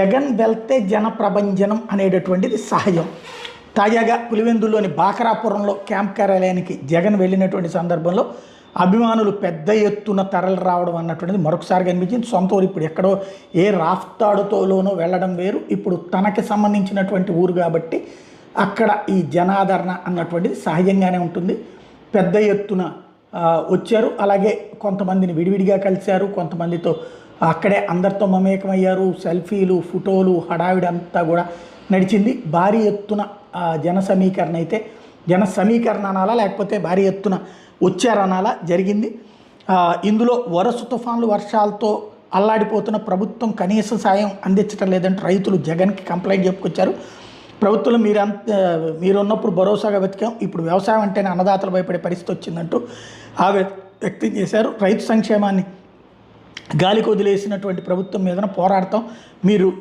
జగన్ వెళ్తే జనప్రభంజనం అనేటటువంటిది సహజం. తాజాగా పులివెందుల్లోని బాకరాపురంలో క్యాంప్ కార్యాలయానికి జగన్ వెళ్ళినటువంటి సందర్భంలో అభిమానులు పెద్ద ఎత్తున తరలి రావడం అన్నటువంటిది మరొకసారి కనిపించింది. సొంత ఊరు ఇప్పుడు ఎక్కడో ఏ రాఫ్తాడుతోలోనో వెళ్ళడం వేరు. ఇప్పుడు తనకి సంబంధించినటువంటి ఊరు కాబట్టి అక్కడ ఈ జనాదరణ అన్నటువంటిది సహజంగానే ఉంటుంది. పెద్ద ఎత్తున వచ్చారు. అలాగే కొంతమందిని విడివిడిగా కలిశారు. కొంతమందితో అక్కడే అందరితో మమేకమయ్యారు. సెల్ఫీలు ఫోటోలు హడావిడి అంతా కూడా నడిచింది. భారీ ఎత్తున జన సమీకరణ అయితే జన సమీకరణ అనాలా లేకపోతే భారీ ఎత్తున వచ్చారనాలా జరిగింది. ఇందులో వరుస తుఫాన్లు వర్షాలతో అల్లాడిపోతున్న ప్రభుత్వం కనీస సాయం అందించడం లేదంటే రైతులు జగన్కి కంప్లైంట్ చెప్పుకొచ్చారు. ప్రభుత్వం మీరు అంత భరోసాగా వెతికాం. ఇప్పుడు వ్యవసాయం అంటేనే అన్నదాతలు భయపడే పరిస్థితి వచ్చిందంటూ ఆ వ్యక్తం చేశారు. రైతు సంక్షేమాన్ని గాలికి వదిలేసినటువంటి ప్రభుత్వం మీదన పోరాడతాం. మీరు